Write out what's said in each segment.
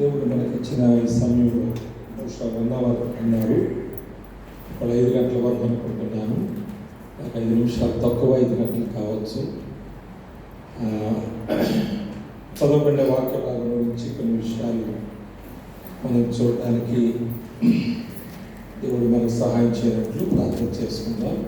దేవుడు మనకి ఇచ్చిన ఈ సమయంలో బహుశా వన్ అవర్ అన్నారు ఒక ఐదు గంటల వరకు అనుకుంటున్నాను. ఒక ఐదు నిమిషాలు తక్కువ ఐదు గంటలు కావచ్చు. ఆ, చదవబడిన వాక్య భాగం గురించి కొన్ని విషయాలు మనం చూడడానికి దేవుడు మనకు సహాయం చేయనట్లు ప్రార్థన చేసుకుందాం.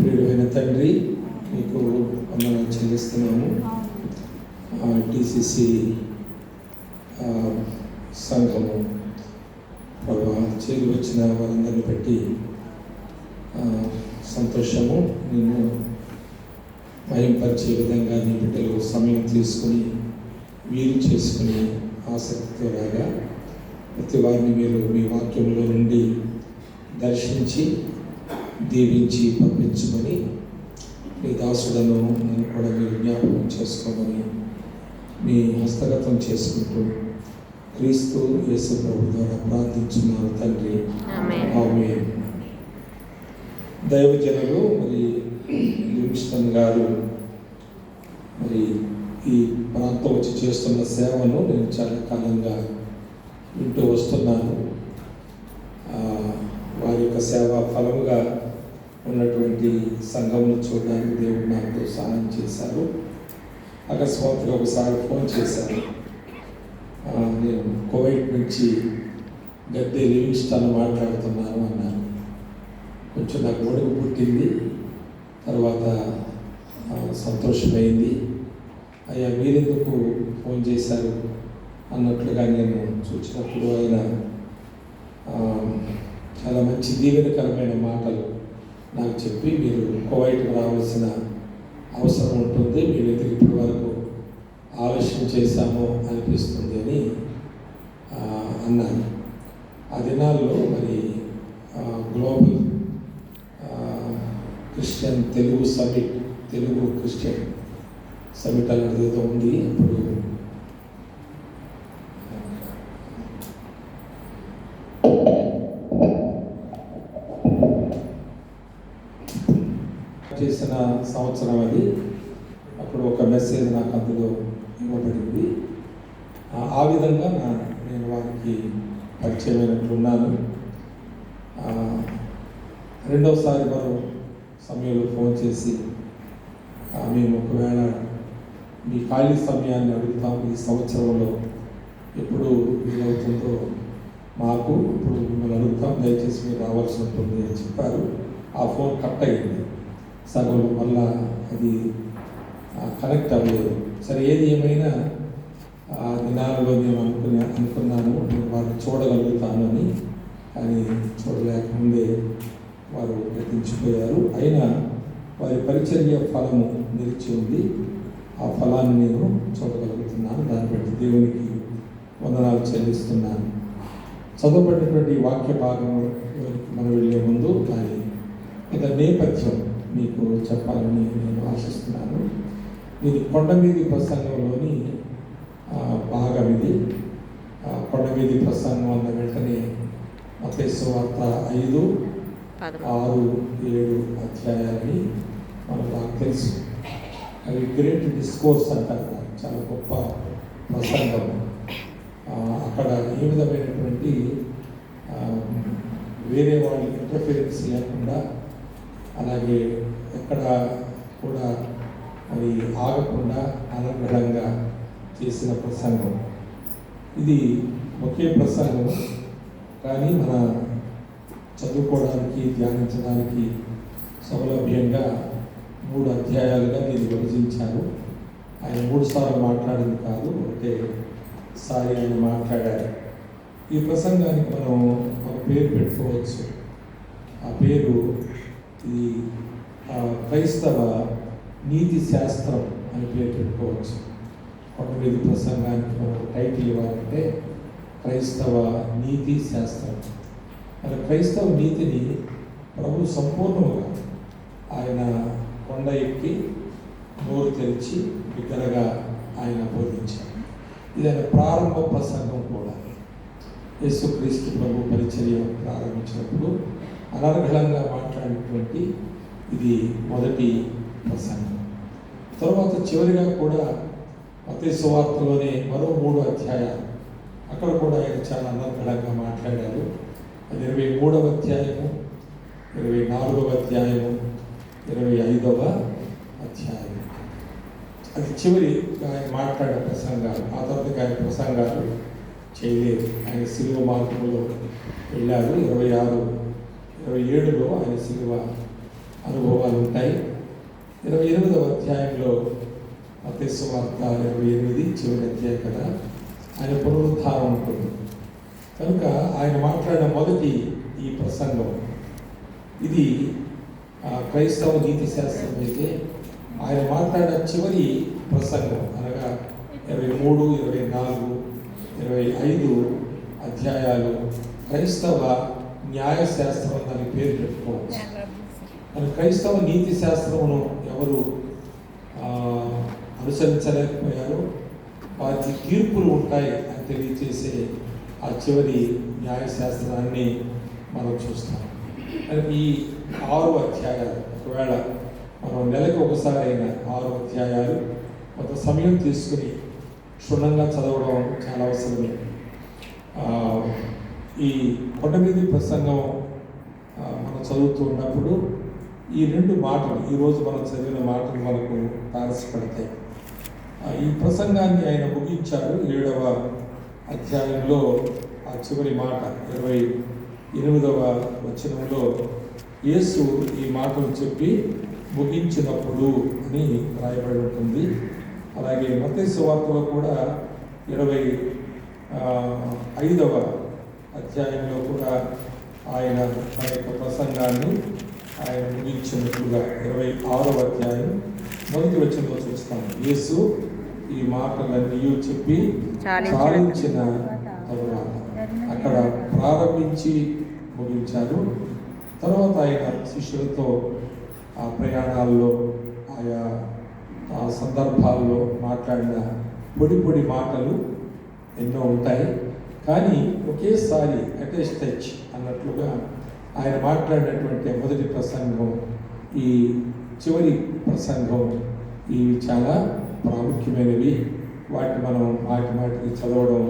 ప్రియుడైన తండ్రి మీకు వందనాలు చెల్లిస్తున్నాము. టీసీసీ సంఘము ప్రభా చేరి వచ్చిన వారందరిని బట్టి సంతోషము నేను మయంపరిచే విధంగా నీ బిడ్డలు సమయం తీసుకుని వీలు చేసుకుని ఆసక్తితో రాగా ప్రతి వారిని మీరు మీ వాక్యంలో నుండి దర్శించి దీవించి పంపించుకొని మీ దాసులను నేను కూడా మీరు జ్ఞాపకం చేసుకోమని మీ హస్తగతం చేసుకుంటూ క్రీస్తు యేసు ప్రభు ద్వారా ప్రార్థించున్నాను తండ్రి. ఆమేన్. దైవజనులు మరి లివింగ్స్టన్ గారు మరి ఈ ప్రాంతం వచ్చి చేస్తున్న సేవను నేను చాలా కాలంగా వింటూ వస్తున్నాను వారి యొక్క సేవా ఫలముగా ఉన్నటువంటి సంఘమును చూడడానికి దేవుడు నాకు సహాయం చేశారు అకస్మాత్తుగా ఒకసారి ఫోన్ చేశాను. నేను కోవిడ్ నుంచి గద్దె లివింగ్స్టన్ మాట్లాడుతున్నాను అన్నాను. కొంచెం నాకు ఒడుగు పుట్టింది. తర్వాత సంతోషమైంది. అయ్యా మీరెందుకు ఫోన్ చేశారు? అన్నట్లుగా నేను చూసినప్పుడు ఆయన చాలా మంచి దీవెనకరమైన మాటలు నాకు చెప్పి మీరు కోవైట్కు రావాల్సిన అవసరం ఉంటుంది వీళ్ళైతే ఇప్పటి వరకు ఆలస్యం చేశాము అనిపిస్తుంది అని అన్నాను ఆ దినాల్లో మరి global Christian Telugu summit Telugu Christian summit అనేది ఏదో ఉంది. ఇప్పుడు చేసిన సంవత్సరం అది. అప్పుడు ఒక మెసేజ్ నాకు అందులో ఇవ్వబడింది. ఆ- ఆ విధంగా నా- నేను వారికి పరిచయమైనట్లున్నాను ఆ, రెండవసారి మరో సమయంలో ఫోన్ చేసి మేము ఒకవేళ మీ ఖాళీ సమయాన్ని అడుగుతాం ఈ సంవత్సరంలో ఎప్పుడు వీలవుతుందో మాకు ఇప్పుడు మిమ్మల్ని అడుగుతాం. దయచేసి మీరు రావాల్సి ఉంటుంది అని చెప్పారు. ఆ ఫోన్ కట్ అయింది. సగం వల్ల అది కనెక్ట్ అవ్వలేదు. సరే ఏది ఏమైనా ఆ దినాలలో నేను అనుకునే అనుకున్నాను నేను వారిని చూడగలుగుతాను అని కానీ చూడలేకముందే వారు గతించిపోయారు. అయినా వారి పరిచర్య ఫలము నిలిచి ఉంది. ఆ ఫలాన్ని నేను చూడగలుగుతున్నాను. దాన్ని బట్టి దేవునికి వందనాలు చెల్లిస్తున్నాను. చదవబడినటువంటి వాక్య భాగం మనం వెళ్ళే ముందు దాని ఇక నేపథ్యం. మీకు చెప్పాలని నేను ఆశిస్తున్నాను. ఇది కొండ మీది ప్రసంగంలోని భాగం ఇది ఆ, కొండ మీది ప్రసంగం అన్న వెంటనే మతేసు వార్త ఐదు ఆరు ఏడు అధ్యాయాలని మనకు నాకు తెలుసు. అవి గ్రేట్ డిస్కోర్స్ అంటారు. చాలా గొప్ప ప్రసంగం. అక్కడ ఏ విధమైనటువంటి వేరే వాళ్ళ ఇంటర్ఫిరెన్స్ లేకుండా అలాగే ఎక్కడ కూడా మరి ఆగకుండా అనర్గళంగా చేసిన ప్రసంగం. ఇది ఒకే ప్రసంగం కానీ మన చదువుకోవడానికి ధ్యానించడానికి సౌలభ్యంగా మూడు అధ్యాయాలుగా నేను విభజించాను ఆయన మూడు సార్లు మాట్లాడింది కాదు అంటే సారి ఆయన మాట్లాడారు. ఈ ప్రసంగానికి మనం ఒక పేరు పెట్టుకోవచ్చు. ఆ పేరు ఇది క్రైస్తవ నీతి శాస్త్రం అని పేరు పెట్టుకోవచ్చు. కొండవీధి ప్రసంగానికి మనం టైటిల్ ఇవ్వాలంటే క్రైస్తవ నీతి శాస్త్రం. మరి క్రైస్తవ నీతిని ప్రభు సంపూర్ణంగా ఆయన కొండ ఎక్కి నోరు తెరిచి బిగ్గరగా ఆయన బోధించారు ఇది ఆయన ప్రారంభ ప్రసంగం కూడా. యేసుక్రీస్తు ప్రభు పరిచర్య ప్రారంభించినప్పుడు అనర్గళంగా మాట్లాడినటువంటి ఇది మొదటి ప్రసంగం. తర్వాత చివరిగా కూడా మత సువార్తలోనే మరో మూడు అధ్యాయాలు అక్కడ కూడా ఆయన చాలా అనర్గళంగా మాట్లాడారు. అది ఇరవై మూడవ అధ్యాయము ఇరవై నాలుగవ అధ్యాయము ఇరవై ఐదవ అధ్యాయం అది చివరి ఆయన మాట్లాడే ప్రసంగాలు ఆ తర్వాత ఆయన ప్రసంగాలు చేయలేదు. ఆయన సిలువ మార్గంలో వెళ్ళారు. ఇరవై ఆరు ఇరవై ఏడులో ఆయన శిలువ అనుభవాలు ఉంటాయి. ఇరవై ఎనిమిదవ అధ్యాయంలో మతేశ్వార్త ఇరవై ఎనిమిది చివరి అధ్యాయం కదా ఆయన పునరుద్ధారం ఉంటుంది. కనుక ఆయన మాట్లాడిన మొదటి ఈ ప్రసంగం ఇది ఆ, క్రైస్తవ నీతి శాస్త్రం అయితే ఆయన మాట్లాడిన చివరి ప్రసంగం అనగా ఇరవై మూడు ఇరవై నాలుగు ఇరవై ఐదు అధ్యాయాలు క్రైస్తవ న్యాయశాస్త్రం దాని పేరు పెట్టుకోవచ్చు. మన క్రైస్తవ నీతి శాస్త్రమును ఎవరు అనుసరించలేకపోయారో వారికి తీర్పులు ఉంటాయి అని తెలియచేసే ఆ చివరి న్యాయశాస్త్రాన్ని మనం చూస్తాం. మరి ఈ ఆరు అధ్యాయాలు ఒకవేళ మనం నెలకు ఒకసారి అయిన ఆరు అధ్యాయాలు కొంత సమయం తీసుకుని క్షుణ్ణంగా చదవడం చాలా అవసరమే. ఈ కొండమీది ప్రసంగం మనం చదువుతూ ఉన్నప్పుడు ఈ రెండు మాటలు ఈరోజు మనం చదివిన మాటలు మనకు తారసపడతాయి. ఈ ప్రసంగాన్ని ఆయన ముగించారు ఏడవ అధ్యాయంలో ఆ చివరి మాట ఇరవై ఎనిమిదవ వచనంలో యేసు ఈ మాటలు చెప్పి ముగించినప్పుడు అని రాయబడి ఉంటుంది. అలాగే మతేసు వార్తలో కూడా ఇరవై ఐదవ అధ్యాయంలో కూడా ఆయన తన యొక్క ప్రసంగాన్ని ఆయన ముగించినట్లుగా ఇరవై ఆరవ అధ్యాయం మొదటి వచనంలో చూస్తాము యేసు ఈ మాటలన్నీ చెప్పి చాలించిన తరువాత అక్కడ ప్రారంభించి ముగించారు తర్వాత ఆయన శిష్యులతో ఆ ప్రయాణాల్లో ఆయా ఆ సందర్భాల్లో మాట్లాడిన పొడి పొడి మాటలు ఎన్నో ఉంటాయి. కానీ ఒకేసారి అటెస్ట్ టచ్ అన్నట్లుగా ఆయన మాట్లాడినటువంటి మొదటి ప్రసంగం ఈ చివరి ప్రసంగం ఇవి చాలా ప్రాముఖ్యమైనవి. వాటిని మనం మాటి మాటికి చదవడం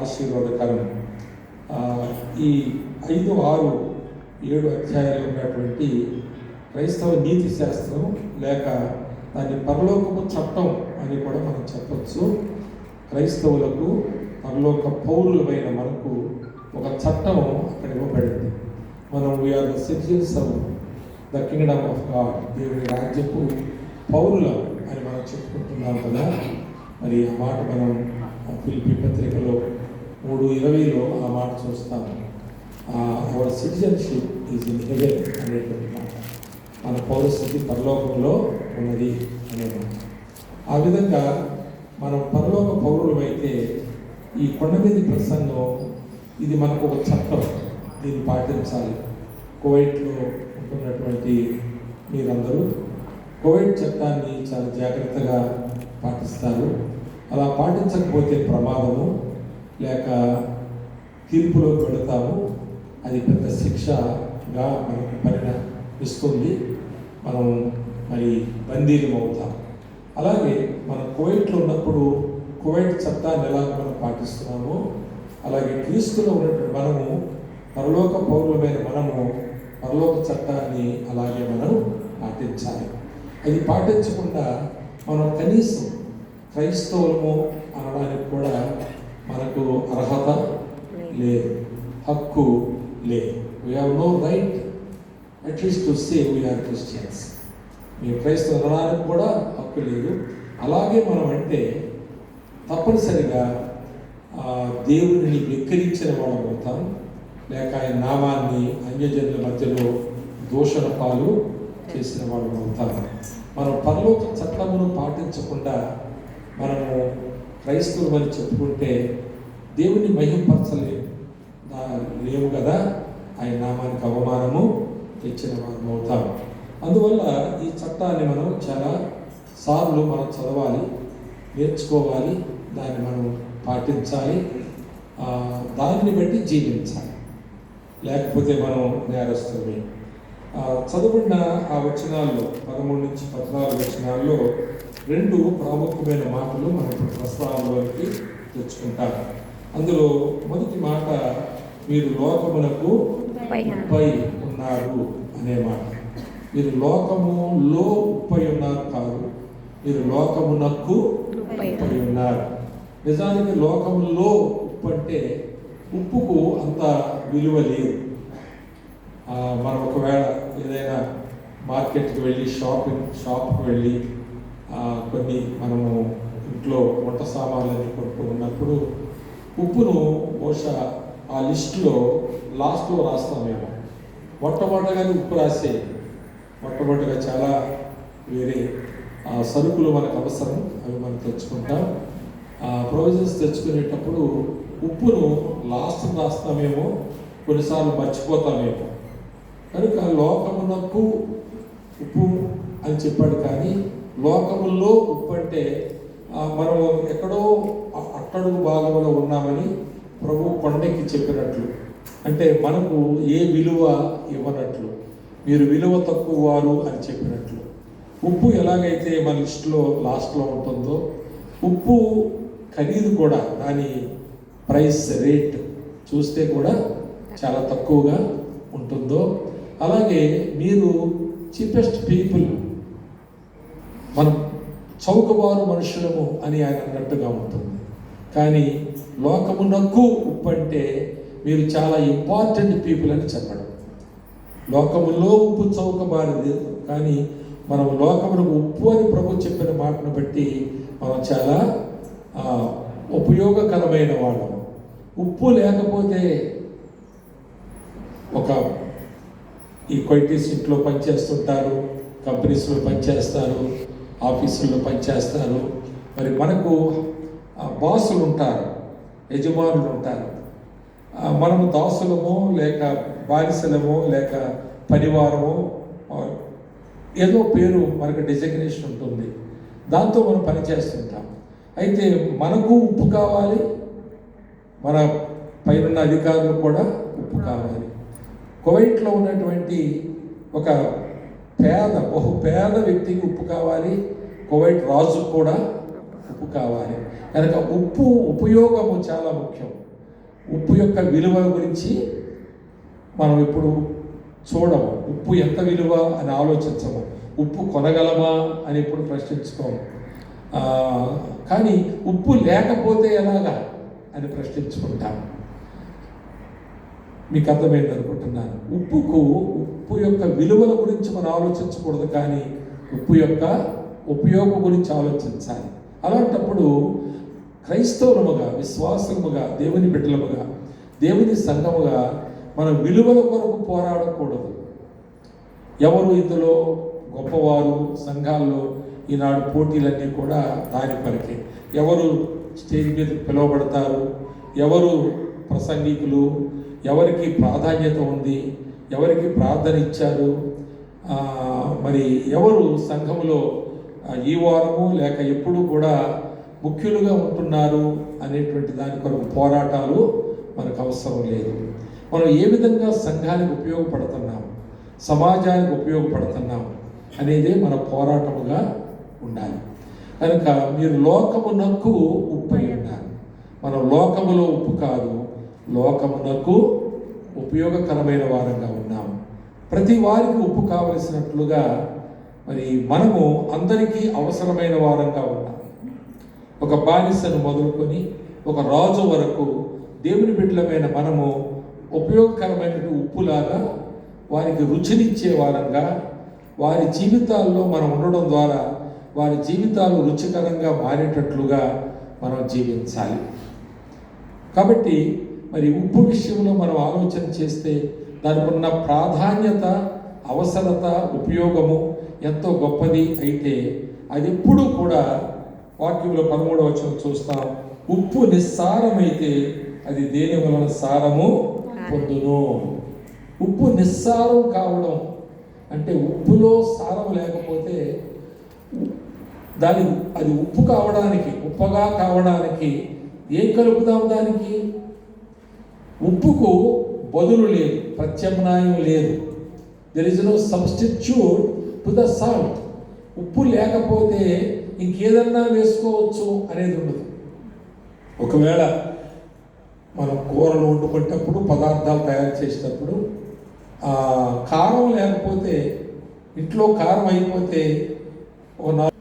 ఆశీర్వాదకరం. ఈ ఐదు ఆరు ఏడు అధ్యాయాలు ఉన్నటువంటి క్రైస్తవ నీతి శాస్త్రం లేక దాని పరలోకపు చట్టం అని కూడా మనం చెప్పచ్చు. క్రైస్తవులకు పరలోక పౌరులమైన మనకు ఒక చట్టం అక్కడ ఇవ్వబడింది. మనం we are the citizens of the kingdom of God దేవుని రాజ్యపు పౌరులం అని మనం చెప్పుకుంటున్నాం కదా. మరి ఆ మాట మనం ఆ పత్రికలో మూడు ఇరవైలో ఆ మాట చూస్తాము our citizenship is in heaven అనేటువంటి మాట. మన పౌరస్థితి పరలోకంలో ఉన్నది అనే మాట. ఆ విధంగా మనం పరలోక పౌరులమైతే ఈ కొండ ప్రసంగం ఇది మనకు ఒక చట్టం. దీన్ని పాటించాలి. కోవిడ్లో ఉంటున్నటువంటి మీరందరూ కోవిడ్ చట్టాన్ని చాలా జాగ్రత్తగా పాటిస్తారు. అలా పాటించకపోతే ప్రమాదము లేక తీర్పులో పెడతాము అది పెద్ద శిక్షగా మనకు పరిణమిస్తుంది. మనం మరి బందీలం అవుతాం అలాగే మనం కోవిడ్లో ఉన్నప్పుడు కోవిడ్ చట్టాన్ని ఎలా పాటిస్తున్నాము. అలాగే క్రీస్తులో ఉన్నటువంటి మనము పరలోక పౌరులమైన మనము పరలోక చట్టాన్ని అలాగే మనం పాటించాలి. అది పాటించకుండా మనం కనీసం క్రైస్తవులము అనడానికి కూడా మనకు అర్హత లేదు హక్కు లేదు. We have no right at least to say we are Christians మేము క్రైస్తవ అనడానికి కూడా హక్కు లేదు. అలాగే మనం అంటే తప్పనిసరిగా దేవుడిని వెక్కిరించిన వాళ్ళం అవుతాం. లేక ఆయన నామాన్ని అన్యజనుల మధ్యలో దూషణ పాలు చేసిన వాళ్ళం అవుతాం. మనం పరలోక చట్టమును పాటించకుండా మనము క్రైస్తవులు అని చెప్పుకుంటే దేవుని మహింపరచలే లేవు కదా? ఆయన నామానికి అవమానము తెచ్చిన వారం అవుతాం. అందువల్ల ఈ చట్టాన్ని మనం చాలా సార్లు మనం చదవాలి నేర్చుకోవాలి. దాన్ని మనం పాటించాలి. దాన్ని బట్టి జీవించాలి. లేకపోతే మనం నేరస్తులమే. ఆ, చదువుకున్న ఆ వచనాల్లో పదమూడు నుంచి పద్నాలుగు వచనాల్లో రెండు ప్రాముఖ్యమైన మాటలు మనం ప్రస్తావనలోకి తెచ్చుకుంటాం. అందులో మొదటి మాట మీరు లోకమునకు ఉప్పై ఉన్నారు. అనే మాట. మీరు లోకములో ఉప్పై ఉన్నారు కాదు మీరు లోకమునకు ఉప్పై ఉన్నారు. నిజానికి లోకంలో ఉప్పు అంటే ఉప్పుకు అంత విలువ లేదు. మనం ఒకవేళ ఏదైనా మార్కెట్కి వెళ్ళి షాపింగ్ షాప్కి వెళ్ళి కొన్ని మనము ఇంట్లో వంట సామాన్లన్నీ కొనుక్కున్నప్పుడు ఉప్పును బహుశా ఆ లిస్టులో లాస్ట్లో రాస్తామేమో మొట్టమొదటగానే ఉప్పు రాసే మొట్టమొదటిగా చాలా వేరే సరుకులు మనకు అవసరం అవి మనం తెచ్చుకుంటాం. ప్రొవిజన్స్ తెచ్చుకునేటప్పుడు ఉప్పును లాస్ట్ రాస్తామేమో కొన్నిసార్లు మర్చిపోతామేమో. కనుక లోకమునకు ఉప్పు అని చెప్పాడు కానీ లోకముల్లో ఉప్పు అంటే మనం ఎక్కడో అట్టడుగు భాగంలో ఉన్నామని ప్రభు కొండకి చెప్పినట్లు. అంటే మనకు ఏ విలువ ఇవ్వనట్లు. మీరు విలువ తక్కువ వారు అని చెప్పినట్లు. ఉప్పు ఎలాగైతే మన లిస్టులో లాస్ట్లో ఉంటుందో ఉప్పు ఖరీదు కూడా దాని ప్రైస్ రేట్ చూస్తే కూడా చాలా తక్కువగా ఉంటుందో. అలాగే మీరు చీపెస్ట్ పీపుల్ మనం చౌకబారు మనుషులము అని ఆయన అన్నట్టుగా ఉంటుంది. కానీ లోకమునకు ఉప్పు అంటే మీరు చాలా ఇంపార్టెంట్ పీపుల్ అని చెప్పడం. లోకములో ఉప్పు చౌకబారిది కానీ మనం లోకమునకు ఉప్పు అని ప్రభు చెప్పిన మాటను బట్టి మనం చాలా ఉపయోగకరమైన వాళ్ళము ఉప్పు లేకపోతే ఒక ఈ క్వైటీస్ ఇంట్లో పనిచేస్తుంటారు కంపెనీస్లో పనిచేస్తారు ఆఫీసుల్లో పనిచేస్తారు. మరి మనకు బాసులు ఉంటారు యజమానులు ఉంటారు. మనము దాసులమో లేక బానిసలమో లేక పరివారమో ఏదో పేరు మనకు డిజగ్నేషన్ ఉంటుంది. దాంతో మనం పని చేస్తుంటాం అయితే మనకు ఉప్పు కావాలి మన పైన అధికారులు కూడా ఉప్పు కావాలి. కువైట్లో ఉన్నటువంటి ఒక పేద బహు పేద వ్యక్తికి ఉప్పు కావాలి కువైట్ రాజుకు కూడా ఉప్పు కావాలి. కనుక ఉప్పు ఉపయోగము చాలా ముఖ్యం. ఉప్పు యొక్క విలువ గురించి మనం ఎప్పుడు చూడము. ఉప్పు ఎంత విలువ అని ఆలోచించము. ఉప్పు కొనగలమా అని ఎప్పుడు ప్రశ్నించుకోము. కానీ ఉప్పు లేకపోతే ఎలాగా అని ప్రశ్నించుకుంటాం. మీకు అర్థమైంది అనుకుంటున్నాను. ఉప్పుకు ఉప్పు యొక్క విలువల గురించి మనం ఆలోచించకూడదు కానీ ఉప్పు యొక్క ఉపయోగం గురించి ఆలోచించాలి. అలాంటప్పుడు క్రైస్తవులముగా విశ్వాసముగా దేవుని బిడ్డలముగా దేవుని సంఘముగా మనం విలువల కొరకు పోరాడకూడదు. ఎవరు ఇందులో గొప్పవారు? సంఘాల్లో ఈనాడు పోటీలన్నీ కూడా దాని పరికే ఎవరు స్టేజ్ మీద పిలువబడతారు? ఎవరు ప్రసంగికులు? ఎవరికి ప్రాధాన్యత ఉంది? ఎవరికి ప్రార్థన ఇచ్చారు? మరి ఎవరు సంఘములో ఈ వారము లేక ఎప్పుడు కూడా ముఖ్యులుగా ఉంటున్నారు అనేటువంటి దాని కొరకు పోరాటాలు మనకు అవసరం లేదు. మనం ఏ విధంగా సంఘానికి ఉపయోగపడుతున్నాం? సమాజానికి ఉపయోగపడుతున్నాం? అనేదే మన పోరాటముగా ఉండాలి. కనుక మీరు లోకమునకు ఉప్పు ఉండాలి. మనం లోకములో ఉప్పు కాదు లోకమునకు ఉపయోగకరమైన వారంగా ఉన్నాం. ప్రతి వారికి ఉప్పు కావలసినట్లుగా మరి మనము అందరికీ అవసరమైన వారంగా ఉన్నాం ఒక బానిసను మొదలుకొని ఒక రాజు వరకు దేవుని బిడ్డలమైన మనము ఉపయోగకరమైన ఉప్పులాగా వారికి రుచినిచ్చే వారంగా వారి జీవితాల్లో మనం ఉండడం ద్వారా వారి జీవితాలు రుచికరంగా మారేటట్లుగా మనం జీవించాలి. కాబట్టి మరి ఉప్పు విషయంలో మనం ఆలోచన చేస్తే దానికి ఉన్న ప్రాధాన్యత అవసరత ఉపయోగము ఎంతో గొప్పది అయితే అది ఎప్పుడూ కూడా వాక్యంలో పదమూడవ వచనం చూస్తాం. ఉప్పు నిస్సారమైతే అది దేని వలన సారము? పొందును. ఉప్పు నిస్సారం కావడం అంటే ఉప్పులో సారం లేకపోతే దాని అది ఉప్పు కావడానికి ఉప్పగా కావడానికి ఏం కలుపుదాం దానికి? ఉప్పుకు బదులు లేదు ప్రత్యామ్నాయం లేదు. There is no substitute to the salt ఉప్పు లేకపోతే ఇంకేదన్నా వేసుకోవచ్చు అనేది ఉండదు. ఒకవేళ మనం కూరలు వండుకునేటప్పుడు పదార్థాలు తయారు చేసేటప్పుడు కారం లేకపోతే ఇంట్లో కారం అయిపోతే ఓ నాలుగు